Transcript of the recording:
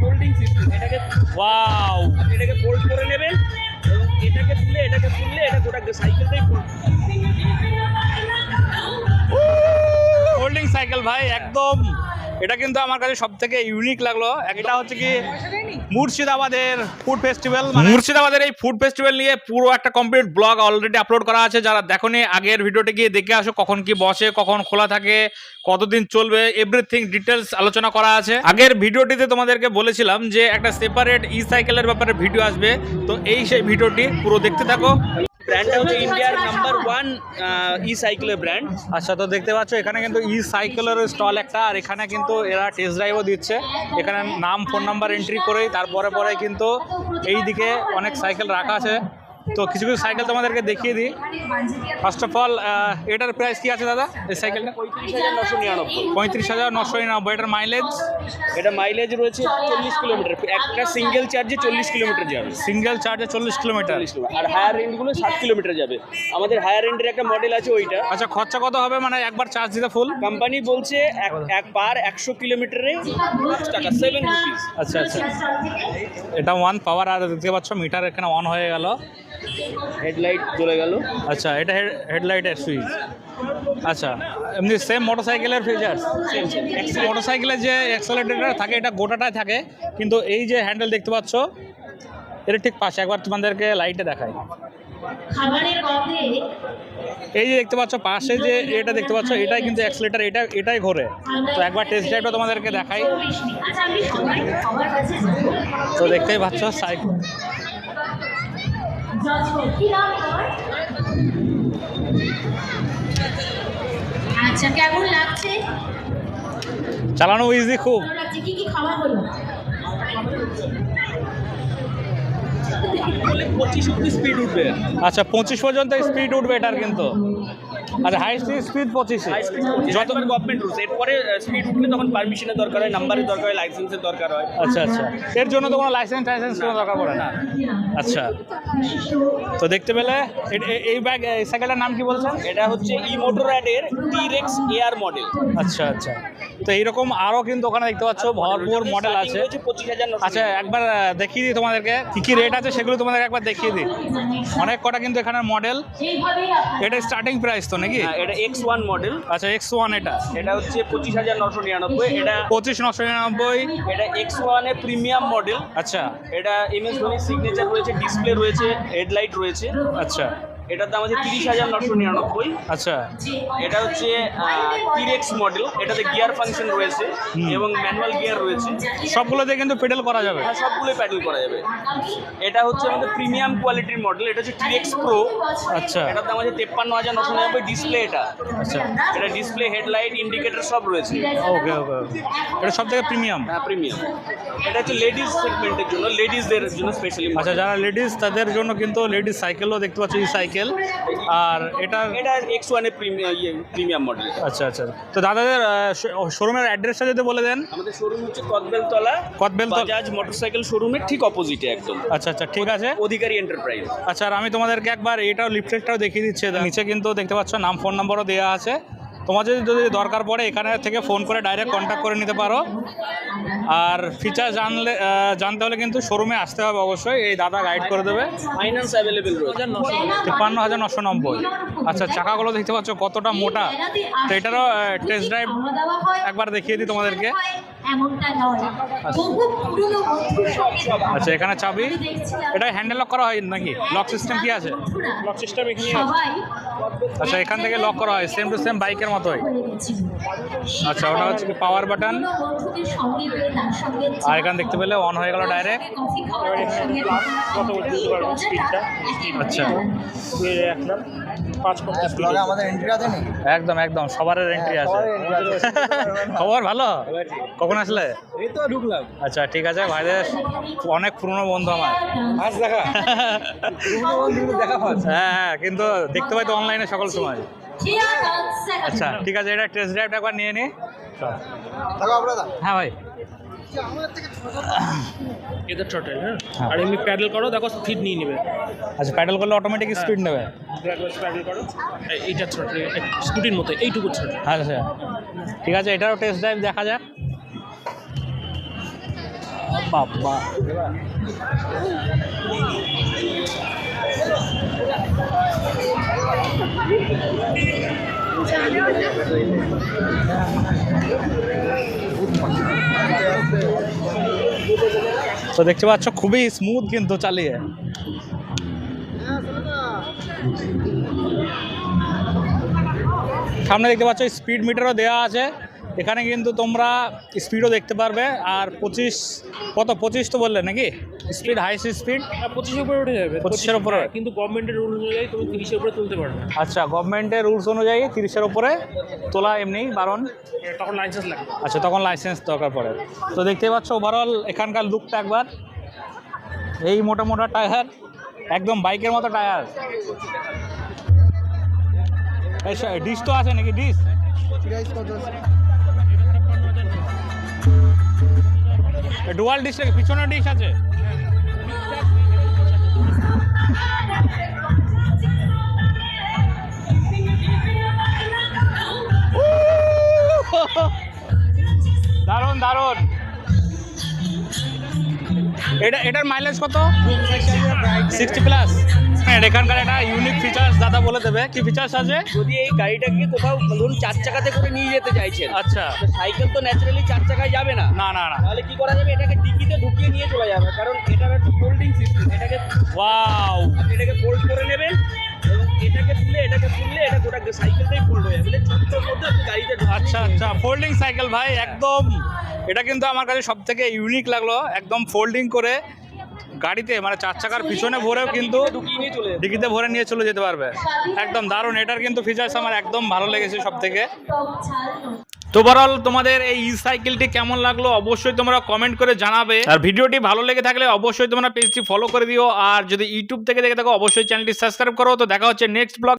Folding system এটাকে wow এটাকে fold করে নেবেন এবং এটাকে তুলে এটাকে তুললে এটা গোটা সাইকেলটাই হোল্ডিং সাইকেল ভাই একদম। এটা কিন্তু আমার কাছে সব থেকে ইউনিক লাগল। এটা হচ্ছে কি মুর্শিদাবাদের ফুড ফেস্টিভ্যাল মুর্শিদাবাদের এই ফুড ফেস্টিভ্যাল নিয়ে পুরো একটা কমপ্লিট ব্লগ অলরেডি আপলোড করা আছে। যারা দেখোনি, আগের ভিডিওটি গিয়ে দেখে আসো, কখন কি বসে, কখন খোলা থাকে, কতদিন চলবে এভরিথিং ডিটেলস আলোচনা করা আছে। আগের ভিডিওটিতে তোমাদেরকে বলেছিলাম যে একটা সেপারেট ই সাইকেলের ব্যাপারে ভিডিও আসবে, তো এই সেই ভিডিওটি পুরো দেখতে থাকো। ব্র্যান্ডটা হচ্ছে ইন্ডিয়ার নাম্বার ওয়ান ই সাইকেলের ব্র্যান্ড আচ্ছা তো দেখতে পাচ্ছ এখানে কিন্তু ই সাইকেলের স্টল একটা আর এখানে কিন্তু এরা টেস্ট ড্রাইভও দিচ্ছে। এখানে নাম ফোন নাম্বার এন্ট্রি করেই তারপরে পরে কিন্তু এই দিকে অনেক সাইকেল রাখা আছে। তো কিছু কিছু সাইকেল তোমাদেরকে দেখিয়ে দিই। ফার্স্ট অফ অল এটার প্রাইস কি আছে দাদা? এই সাইকেলটা পঁয়ত্রিশ হাজার নশো নিরানব্বই পঁয়ত্রিশ হাজার নশো নিরানব্বই। এটার মাইলেজ এটা মাইলেজ রয়েছে চল্লিশ কিলোমিটার। একটা সিঙ্গেল চার্জে চল্লিশ কিলোমিটার যাবে। সিঙ্গেল চার্জে চল্লিশ কিলোমিটার। আর হায়ার রেন্টগুলো ষাট কিলোমিটার যাবে। আমাদের হায়ার রেন্টের একটা মডেল আছে ওইটা। আচ্ছা খরচা কত হবে? মানে একবার চার্জ দিতে ফুল কোম্পানি বলছে এক পার একশো কিলোমিটারে টাকা সেভেন রুপিস আচ্ছা আচ্ছা। এটা ওয়ান পাওয়ার আর দেখতে পাচ্ছ মিটার এখানে অন হয়ে গেল। হেডলাইট চলে গেল। আচ্ছা এটা হেডলাইটের সুইচ। আচ্ছা এমনি সেম মোটরসাইকেলের ফিচার্স সেম সেম মোটরসাইকেলের যে অ্যাক্সেলেটার থাকে এটা গোটাটাই থাকে কিন্তু এই যে হ্যান্ডেল দেখতে পাচ্ছ এর ঠিক পাশে। একবার তোমাদেরকে লাইটে দেখাই। খাবারের গন্ধে এই যে দেখতে পাচ্ছ পাশে যে এটা দেখতে পাচ্ছ এটাই কিন্তু অ্যাক্সেলেটার এটা এটাই ঘোরে। তো একবার টেস্ট ড্রাইভটা তোমাদেরকে দেখাই। আচ্ছা আমি সবাই কাছে যাব তো দেখতেই পাচ্ছ সাইকেল জজ কি নাম তোমার আচ্ছা কেমন লাগছে? চালানো ইজি খুব। লাগছে? কি কি খাওয়া হলো? পঁচিশ অব্দি স্পিড উঠবে। আচ্ছা পঁচিশ পর্যন্ত স্পিড উঠবে এটার কিন্তু। আচ্ছা হাই স্পিড স্পিড পঁচিশে। যত গভর্নমেন্ট রুলস এরপরে স্পিড উঠলে তখন পারমিশনের দরকার হয় নাম্বারের দরকার হয় লাইসেন্সের দরকার হয়। আচ্ছা আচ্ছা। এর জন্য তো কোনো লাইসেন্স টাইসেন্স কোনো দরকার পড়ে না। আচ্ছা। তো দেখতে পেলে এই ব্যাগ এই সাইকেলটার নাম কি বলছেন? এটা হচ্ছে ই মোটর অ্যাডের টিরেক্স এয়ার মডেল আচ্ছা আচ্ছা। তো এইরকম আরও কিন্তু ওখানে দেখতে পাচ্ছ ভরপুর মডেল আছে। আচ্ছা একবার দেখিয়ে দিই তোমাদেরকে। কী কী রেট আছে সেগুলো তোমাদেরকে একবার দেখিয়ে দিই। অনেক কটা কিন্তু এখানে মডেল এটা স্টার্টিং প্রাইস তো নাকি? হ্যাঁ, এটা এক্স ওয়ান মডেল আচ্ছা এক্স ওয়ান এটা। এটা হচ্ছে পঁচিশ হাজার নশো নিরানব্বই। এটা পঁচিশ নশো নিরানব্বই। এটা এক্স ওয়ানের প্রিমিয়াম মডেল আচ্ছা। এটা এম এস ধোনির সিগনেচার রয়েছে ডিসপ্লে রয়েছে হেডলাইট রয়েছে। আচ্ছা। এটার দাম আছে তিরিশ হাজার নশো নিরানব্বই। আচ্ছা। এটা হচ্ছে টিরেক্স মডেল এটাতে গিয়ার ফাংশন রয়েছে এবং ম্যানুয়াল গিয়ার রয়েছে। সবগুলোতে কিন্তু পেডেল করা যাবে। হ্যাঁ সবগুলোই প্যাডেল করা যাবে। এটা হচ্ছে আমাদের প্রিমিয়াম কোয়ালিটির মডেল এটা হচ্ছে টিরেক্স প্রো আচ্ছা। এটার দাম আছে তেপ্পান্ন হাজার নশো নিরানব্বই ডিসপ্লে এটা। আচ্ছা। এটা ডিসপ্লে হেডলাইট ইন্ডিকেটর সব রয়েছে। ওকে ওকে এটা সব থেকে প্রিমিয়াম হ্যাঁ প্রিমিয়াম এটা হচ্ছে লেডিস সেগমেন্টের জন্য লেডিসদের জন্য স্পেশালি আচ্ছা যারা লেডিস তাদের জন্য কিন্তু লেডিস সাইকেলও দেখতে পাচ্ছ এই সাইকেল আর এটা এটা এক্স ওয়ানের প্রিমিয়াম প্রিমিয়াম মডেল আচ্ছা আচ্ছা। তো দাদাদের শোরুমের অ্যাড্রেসটা যদি বলে দেন। আমাদের শোরুম হচ্ছে কদবেলতলা কদবেলতলা। বাজাজ মোটরসাইকেল শোরুমের ঠিক অপোজিটে একদম। আচ্ছা আচ্ছা ঠিক আছে। অধিকারী এন্টারপ্রাইজ আচ্ছা আর আমি তোমাদেরকে একবার এইটাও লিফলেটটাও দেখিয়ে দিচ্ছি নিচে কিন্তু দেখতে পাচ্ছ নাম ফোন নম্বরও দেওয়া আছে। তোমার যদি দরকার পড়ে এখানে থেকে ফোন করে ডাইরেক্ট কন্ট্যাক্ট করে নিতে পারো। আর ফিচার জানলে জানতে হলে কিন্তু শোরুমে আসতে হবে অবশ্যই। এই দাদা গাইড করে দেবে। ফাইন্যান্স অ্যাভেলেবেল তিপ্পান্ন হাজার নশো নব্বই। আচ্ছা চাকাগুলো দেখতে পাচ্ছ কতটা মোটা। তো এটারও টেস্ট ড্রাইভ একবার দেখিয়ে দিই তোমাদেরকে। এমনটা নয়। বহু পুরনো বন্ধুর সঙ্গে আচ্ছা এখানে চাবি? এটা হ্যান্ডেল লক করা হয় নাকি? লক সিস্টেম কি আছে? লক সিস্টেম এখানে সবাই আচ্ছা এখান থেকে লক করা হয়। সেম টু সেম বাইকের মতোই। আচ্ছা ওটা হচ্ছে পাওয়ার বাটন আর এখান দেখতে পেলে অন হয়ে গেল ডাইরেক্ট আচ্ছা। পাঁচ পঞ্চাশ ব্লগে আমাদের এন্ট্রি আছে নাকি? একদম একদম সবার এন্ট্রি আছে। সবার entry আছে। খবর ভালো? কখন আসলে? এই তো ঢুকলাম। আচ্ছা ঠিক আছে ভাইদের অনেক পুরনো বন্ধু আমার। আজ দেখা। দেখা হ্যাঁ হ্যাঁ কিন্তু দেখতে পাই তো অনলাইনে সকল সময়। আচ্ছা ঠিক আছে এটা টেস্ট ড্রাইভটা একবার নিয়ে নি। হ্যাঁ ভাই। এটা টোটাল হ্যাঁ? হ্যাঁ। আর এমনি প্যাডেল করো দেখো স্পিড নিয়ে নেবে। আচ্ছা প্যাডেল করলে অটোমেটিক স্পিড নেবে। প্যাডেল করো। এইটা ছোট স্কুটির মতো এইটুকু ছোট আচ্ছা। ঠিক আছে এটারও টেস্ট ড্রাইভ দেখা যাক। বাবা। তো দেখতে পাচ্ছ, খুবই স্মুথ কিন্তু চালিয়ে। সামনে দেখতে পাচ্ছ স্পিড মিটারও দেওয়া আছে। এখানে কিন্তু তোমরা স্পিডও দেখতে পারবে। আর পঁচিশ, কত? পঁচিশ তো বললে নাকি? স্পিড হাইস্ট স্পিড পঁচিশের উপরে উঠে যাবে। 25 এর উপরে? হ্যাঁ, কিন্তু গভর্নমেন্টের রুল অনুযায়ী তুমি তিরিশের উপরে তুলতে পারবে। আচ্ছা গভর্নমেন্টের রুলস অনুযায়ী তিরিশের উপরে তোলা এমনি বারণ? তখন লাইসেন্স লাগবে। আচ্ছা তখন লাইসেন্স দরকার পড়ে। তো দেখতেই পাচ্ছ ওভারঅল এখানকার লুকটা একবার। এই মোটা মোটা টায়ার একদম বাইকের মতো টায়ার ডিশ তো আছে নাকি ডিশ ডুয়াল নাকি পিছনে ডিশ আছে? দারুণ দারুণ এটা এটার মাইলেজ কত? সিক্সটি প্লাস এখানকার একটা ইউনিক ফিচার্স দাদা বলে দেবে। কি ফিচার্স আছে? যদি এই গাড়িটাকে কোথাও ধরুন চার চাকাতে করে নিয়ে যেতে চাইছেন আচ্ছা। সাইকেল তো ন্যাচারালি চার চাকায় যাবে না। না না না। তাহলে কি করা যাবে? এটাকে ডিকিতে ঢুকিয়ে নিয়ে চলে যাবে কারণ এটার একটা ফোল্ডিং সিস্টেম এটাকে ওয়াও আপনি এটাকে ফোল্ড করে নেবেন এবং এটাকে তুলে এটাকে তুললে এটা গোটা সাইকেলটাই ফোল্ড হয়ে যাবে। ছোট্টর মধ্যে আপনি গাড়িতে আচ্ছা আচ্ছা। ফোল্ডিং সাইকেল ভাই একদম। এটা কিন্তু আমার কাছে সব থেকে ইউনিক লাগল, একদম ফোল্ডিং করে গাড়িতে মানে চার চাকার পিছনে ভরেও কিন্তু ডিকিতে ভরে নিয়ে চলে যেতে পারবে। একদম দারুণ, এটার কিন্তু ফিচার্স আমার একদম ভালো লেগেছে সব থেকে তো ওভারঅল তোমাদের এই সাইকেলটি কেমন লাগল অবশ্যই তোমরা কমেন্ট করে জানাবে। আর ভিডিওটি ভালো লেগে থাকলে অবশ্যই তোমরা পেজটি ফলো করে দিও। আর যদি ইউটিউব থেকে দেখে থাকো, অবশ্যই চ্যানেলটি সাবস্ক্রাইব করো। তো দেখা হচ্ছে নেক্সট ব্লগ